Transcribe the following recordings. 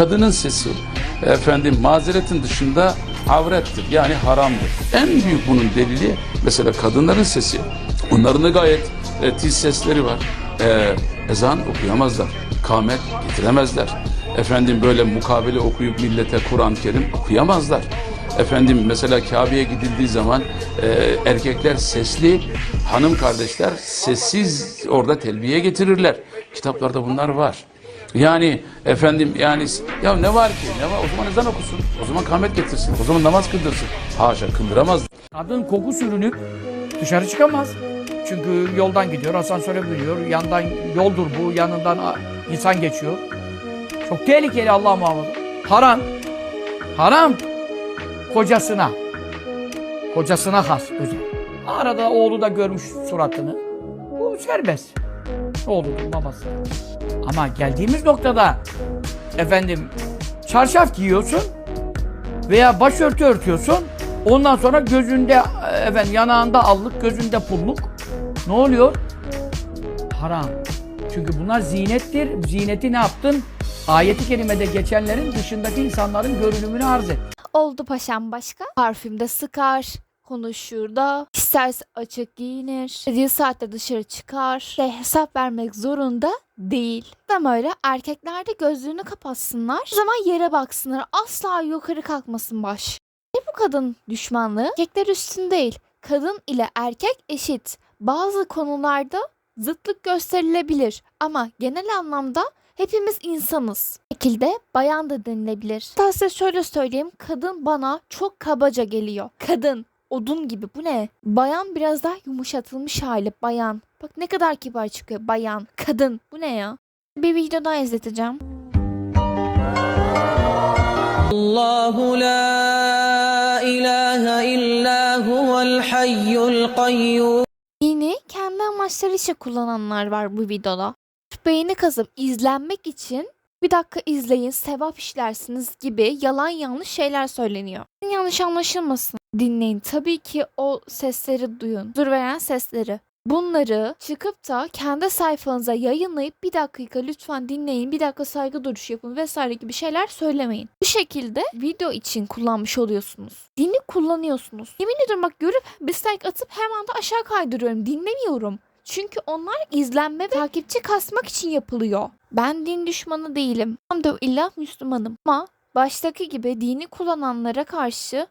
Kadının sesi efendim mazeretin dışında avrettir yani haramdır. En büyük bunun delili mesela kadınların sesi. Onların da gayet e, tiz sesleri var. E, ezan okuyamazlar. Kamet getiremezler. Efendim böyle mukabele okuyup millete Kur'an-ı Kerim okuyamazlar. Efendim mesela Kabe'ye gidildiği zaman e, erkekler sesli, hanım kardeşler sessiz orada telbiye getirirler. Kitaplarda bunlar var. Yani efendim yani ya ne var ki ne var o zaman ezan okusun o zaman kamet getirsin o zaman namaz kıldırsın haşa kıldıramaz Kadın koku sürünüp dışarı çıkamaz. Çünkü yoldan gidiyor, asansöre biniyor. Yandan yoldur bu, yanından insan geçiyor. Çok tehlikeli Allah muhafaza. Haram. Haram. Kocasına. Kocasına has özel. Arada oğlu da görmüş suratını. Bu serbest. Oğlunun babası. Ama geldiğimiz noktada efendim çarşaf giyiyorsun veya başörtü örtüyorsun. Ondan sonra gözünde efendim yanağında allık, gözünde pulluk. Ne oluyor? Haram. Çünkü bunlar zinettir. Zineti ne yaptın? Ayeti kerimede geçenlerin dışındaki insanların görünümünü arz et. Oldu paşam başka. Parfümde sıkar, konuşur da, isterse açık giyinir, dediği saatte dışarı çıkar ve hesap vermek zorunda değil. Tam öyle erkekler de gözlerini kapatsınlar, o zaman yere baksınlar, asla yukarı kalkmasın baş. Ne bu kadın düşmanlığı? Erkekler üstün değil, kadın ile erkek eşit. Bazı konularda zıtlık gösterilebilir ama genel anlamda hepimiz insanız. Bu şekilde bayan da denilebilir. Hatta size şöyle söyleyeyim. Kadın bana çok kabaca geliyor. Kadın odun gibi bu ne? Bayan biraz daha yumuşatılmış hali bayan. Bak ne kadar kibar çıkıyor bayan, kadın. Bu ne ya? Bir video daha izleteceğim. Allahu la ilahe illa huvel hayyul kayyum. Dini kendi amaçları için kullananlar var bu videoda. Beğeni kazım izlenmek için bir dakika izleyin sevap işlersiniz gibi yalan yanlış şeyler söyleniyor. Yanlış anlaşılmasın. Dinleyin. Tabii ki o sesleri duyun. Huzur veren sesleri. Bunları çıkıp da kendi sayfanıza yayınlayıp bir dakika lütfen dinleyin, bir dakika saygı duruşu yapın vesaire gibi şeyler söylemeyin. Bu şekilde video için kullanmış oluyorsunuz. Dini kullanıyorsunuz. Yemin ediyorum bak görüp dislike atıp hemen de aşağı kaydırıyorum. Dinlemiyorum. Çünkü onlar izlenme ve takipçi kasmak için yapılıyor. Ben din düşmanı değilim. Hamdülillah Müslümanım. Ama baştaki gibi dini kullananlara karşı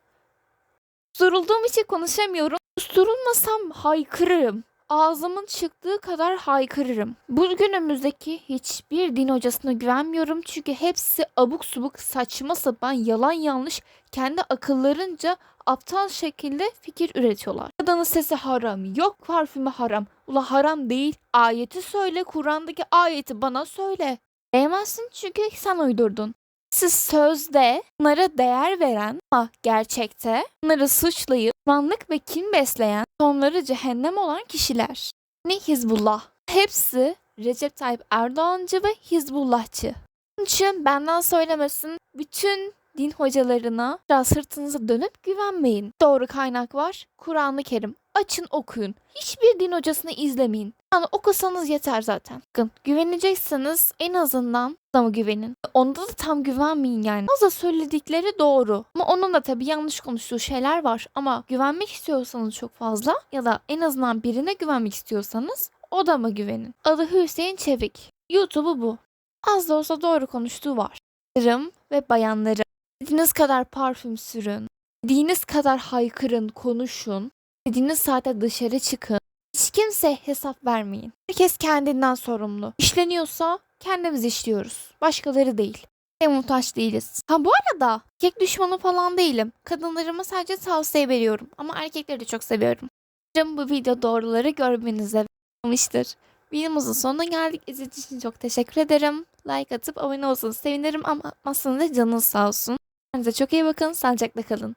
susturulduğum için konuşamıyorum. Susturulmasam haykırırım. Ağzımın çıktığı kadar haykırırım. Bugünümüzdeki hiçbir din hocasına güvenmiyorum çünkü hepsi abuk subuk saçma sapan yalan yanlış kendi akıllarınca aptal şekilde fikir üretiyorlar. Kadının sesi haram, yok parfümü haram. Ula haram değil, ayeti söyle, Kur'an'daki ayeti bana söyle. Değmezsin çünkü sen uydurdun. Siz sözde bunlara değer veren ama gerçekte bunları suçlayıp manlık ve kin besleyen sonları cehennem olan kişiler. Ne Hizbullah. Hepsi Recep Tayyip Erdoğancı ve Hizbullahçı. Onun için benden söylemesin bütün din hocalarına biraz sırtınıza dönüp güvenmeyin. Doğru kaynak var. Kur'an-ı Kerim. Açın okuyun. Hiçbir din hocasını izlemeyin. Yani okusanız yeter zaten. Bakın güvenecekseniz en azından adama güvenin. Onda da tam güvenmeyin yani. Fazla söyledikleri doğru. Ama onun da tabii yanlış konuştuğu şeyler var. Ama güvenmek istiyorsanız çok fazla ya da en azından birine güvenmek istiyorsanız o da güvenin? Adı Hüseyin Çevik. YouTube'u bu. Az da olsa doğru konuştuğu var. Kırım ve bayanları. Dediğiniz kadar parfüm sürün. Dediğiniz kadar haykırın, konuşun. Dediğiniz saate dışarı çıkın. Hiç kimseye hesap vermeyin. Herkes kendinden sorumlu. İşleniyorsa kendimiz işliyoruz. Başkaları değil. Ve muhtaç değiliz. Ha bu arada erkek düşmanı falan değilim. Kadınlarıma sadece tavsiye veriyorum. Ama erkekleri de çok seviyorum. Umarım bu video doğruları görmenize yaramıştır. Videomuzun sonuna geldik. İzlediğiniz için çok teşekkür ederim. Like atıp abone olsanız sevinirim ama atmazsanız da canınız sağ olsun. Kendinize çok iyi bakın. Sağlıcakla kalın.